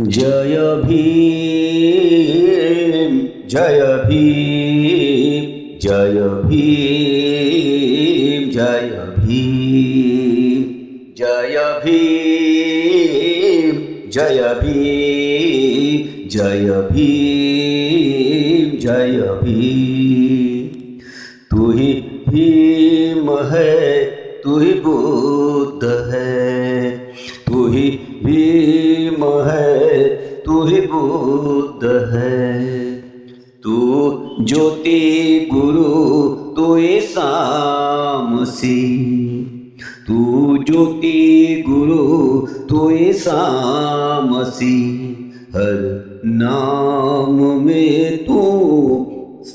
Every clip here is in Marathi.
जय भीम जय भीम जय भीम जय भीम जय भीम जय भीम जय भीम जय भीम तू ही भीम है तू ही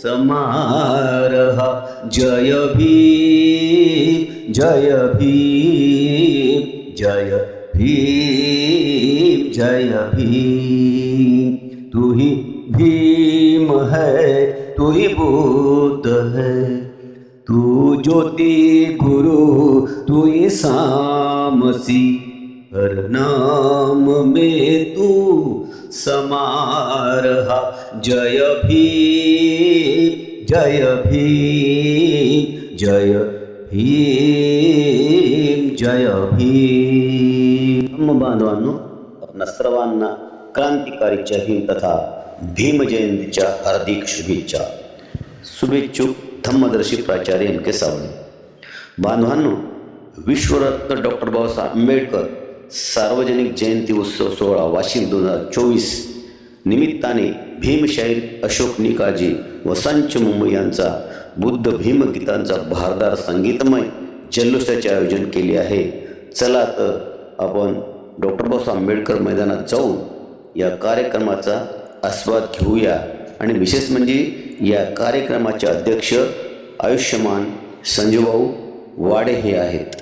समारहा जय भीम जय भीम जय भीम जय भीम। तू ही भीम है तू ही बुद्ध है। तू ज्योति गुरु तू ही सामसी हर नाम में तू समा जय भी जय भी जय भीम जय भीम बांधवांनो आपणा सर्वांना क्रांतिकारीच्या भीम तथा भीम जयंतीच्या हार्दिक शुभेच्छा। शुभेच्छुक धम्मदर्शी प्राचार्य एम के सावळे बांधवांनो विश्वरत्न डॉक्टर बाबासाहेब आंबेडकर सार्वजनिक जयंती उत्सव सोहळा वाशिम दोन हजार चोवीस निमित्ताने भीमशाहीर अशोक निकाजी व संच मुंबई यांचा बुद्ध भीमगीतांचा भारदार संगीतमय जल्लोषाचे आयोजन केले आहे. चला तर आपण डॉक्टर बाबासाहेब आंबेडकर मैदानात जाऊन या कार्यक्रमाचा आस्वाद घेऊया आणि विशेष म्हणजे या कार्यक्रमाचे अध्यक्ष आयुष्यमान संजूभाऊ वाडे हे आहेत.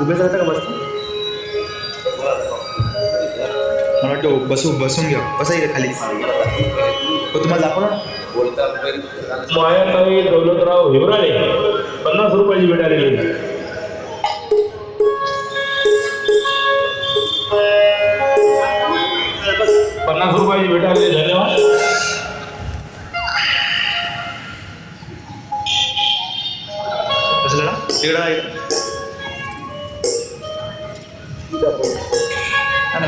उभे राहता का बसता मला वाटतं बसू बसून घ्या बसा इथे खाली. हो तुम्हाला दाखव ना. मायाताई दौलतराव हिवराळे पन्नास रुपयाची भेट आलेली आहे. पन्नास रुपयाची भेट आलेली आहे. धन्यवाद. जरा. तिकडं आहे. أنا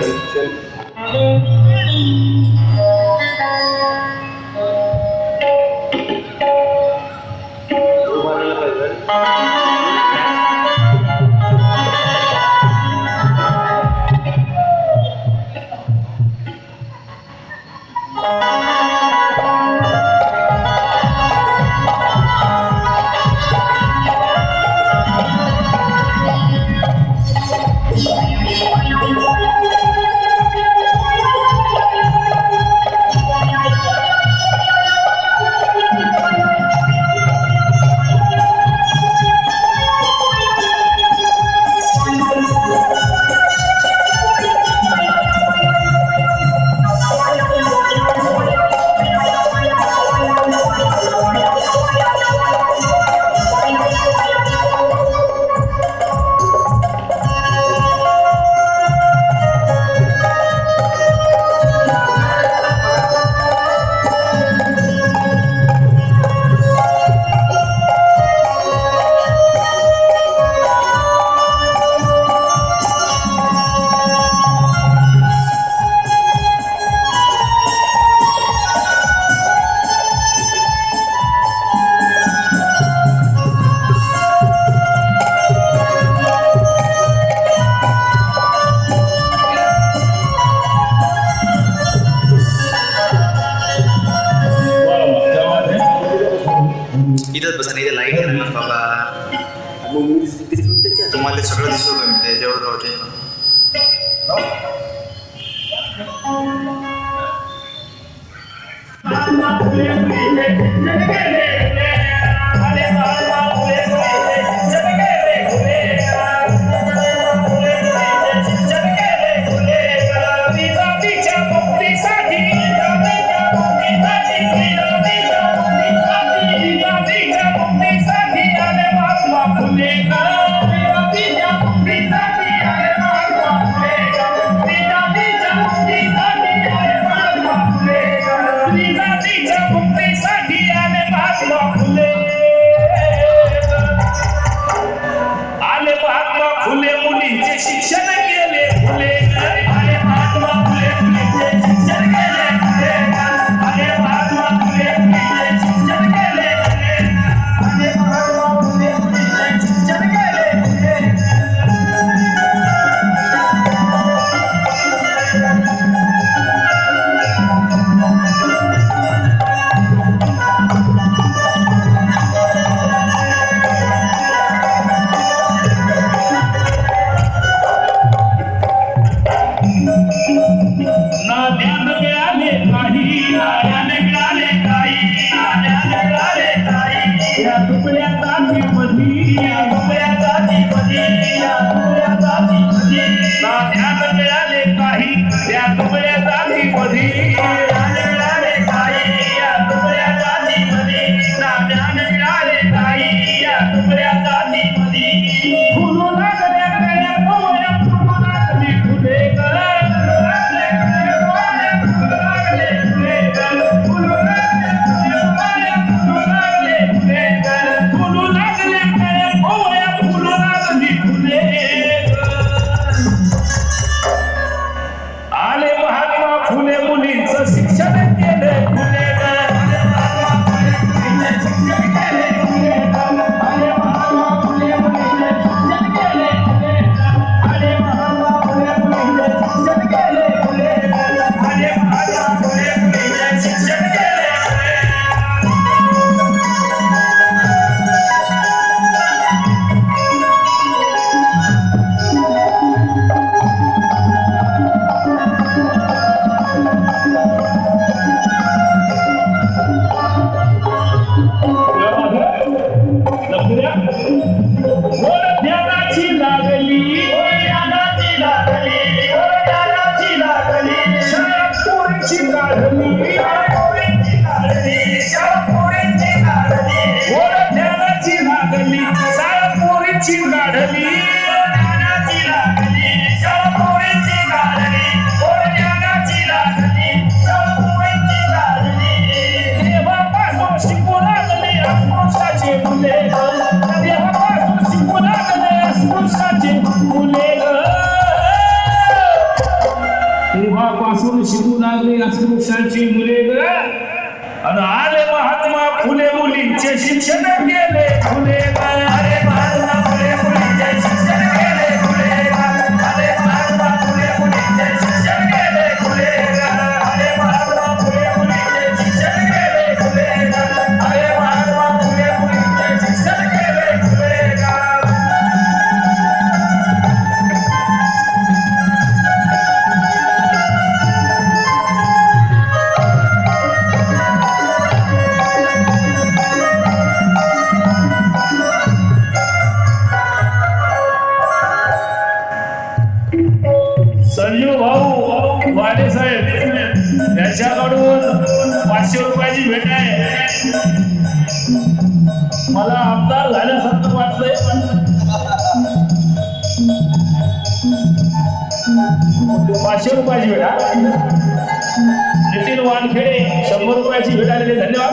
la vida con या तुकड्या काठी मधी या तुकड्या काठी मधी या तुकड्या काठी पाचशे रुपयाची भेट नितीन वानखेडे शंभर रुपयाची भेट आलेली धन्यवाद.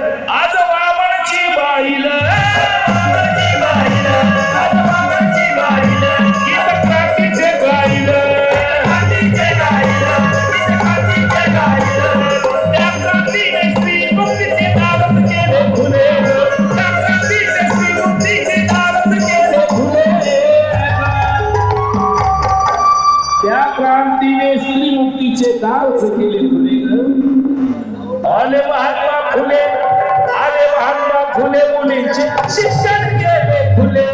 ভুলে আরে ভান্ডা ভুলে মুনি শিক্ষা গেলে ভুলে